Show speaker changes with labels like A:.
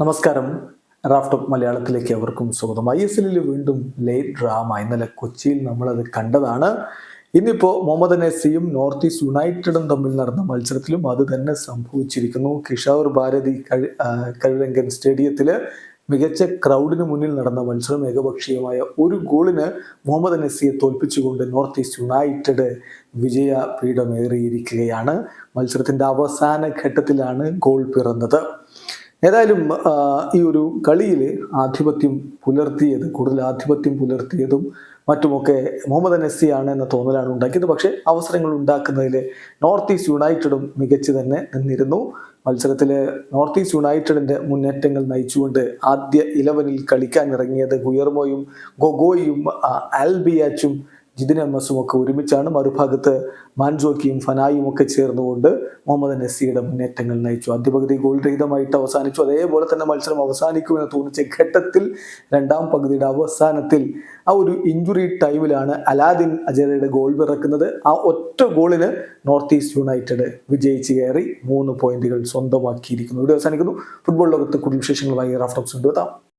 A: നമസ്കാരം. റാഫ്റ്റോപ്പ് മലയാളത്തിലേക്ക് അവർക്കും സ്വാഗതം. ഐ എസ് എല്ലിൽ വീണ്ടും ലേറ്റ് ഡ്രാമ ഇന്നലെ കൊച്ചിയിൽ നമ്മളത് കണ്ടതാണ്. ഇന്നിപ്പോൾ മുഹമ്മദ് നസിയും നോർത്ത് ഈസ്റ്റ് യുണൈറ്റഡും തമ്മിൽ നടന്ന മത്സരത്തിലും അത് തന്നെ സംഭവിച്ചിരിക്കുന്നു. കിഷോർ ഭാരതി കഴിരംഗൻ സ്റ്റേഡിയത്തിൽ മികച്ച ക്രൗഡിന് മുന്നിൽ നടന്ന മത്സരം ഏകപക്ഷീയമായ ഒരു ഗോളിന് മുഹമ്മദ് നസിയെ തോൽപ്പിച്ചുകൊണ്ട് നോർത്ത് ഈസ്റ്റ് യുണൈറ്റഡ് വിജയ പീഠമേറിയിരിക്കുകയാണ്. മത്സരത്തിന്റെ അവസാന ഘട്ടത്തിലാണ് ഗോൾ പിറന്നത്. ഏതായാലും ഈ ഒരു കളിയിൽ ആധിപത്യം പുലർത്തിയത് കൂടുതൽ ആധിപത്യം പുലർത്തിയതും മറ്റുമൊക്കെ മുഹമ്മദ് നസിയാണ് എന്ന തോന്നലാണ് ഉണ്ടാക്കിയത്. പക്ഷേ അവസരങ്ങൾ ഉണ്ടാക്കുന്നതിൽ നോർത്ത് ഈസ്റ്റ് യുണൈറ്റഡും മികച്ചു തന്നെ നിന്നിരുന്നു. മത്സരത്തിൽ നോർത്ത് ഈസ്റ്റ് യുണൈറ്റഡിന്റെ മുന്നേറ്റങ്ങൾ നയിച്ചുകൊണ്ട് ആദ്യ ഇലവനിൽ കളിക്കാൻ ഇറങ്ങിയത് ഗുയർമോയും ഗൊഗോയും ആ, ആൽബിയാച്ചും എം എസും ഒക്കെ ഒരുമിച്ചാണ് മറുഭാഗത്ത് മാൻജോക്കിയും ഫനായും ഒക്കെ ചേർന്നുകൊണ്ട് മുഹമ്മദ് നസീയുടെ മുന്നേറ്റങ്ങൾ നയിച്ചു. ആദ്യപകുതി ഗോൾ രഹിതമായിട്ട് അവസാനിച്ചു. അതേപോലെ തന്നെ മത്സരം അവസാനിക്കുമെന്ന് തോന്നിച്ച ഘട്ടത്തിൽ രണ്ടാം പകുതിയുടെ അവസാനത്തിൽ ആ ഒരു ഇഞ്ചുറി ടൈമിലാണ് അലാദിൻ അജയയുടെ ഗോൾ പിറക്കുന്നത്. ആ ഒറ്റ ഗോളിന് നോർത്ത് ഈസ്റ്റ് യുണൈറ്റഡ് വിജയിച്ച് കയറി മൂന്ന് പോയിന്റുകൾ സ്വന്തമാക്കിയിരിക്കുന്നു. ഇവിടെ അവസാനിക്കുന്നു. ഫുട്ബോൾ ലോകത്ത് കൂടുതൽ വിശേഷങ്ങളുമായി റാഫ്റ്റോക്സ് കൊണ്ടുവെത്താം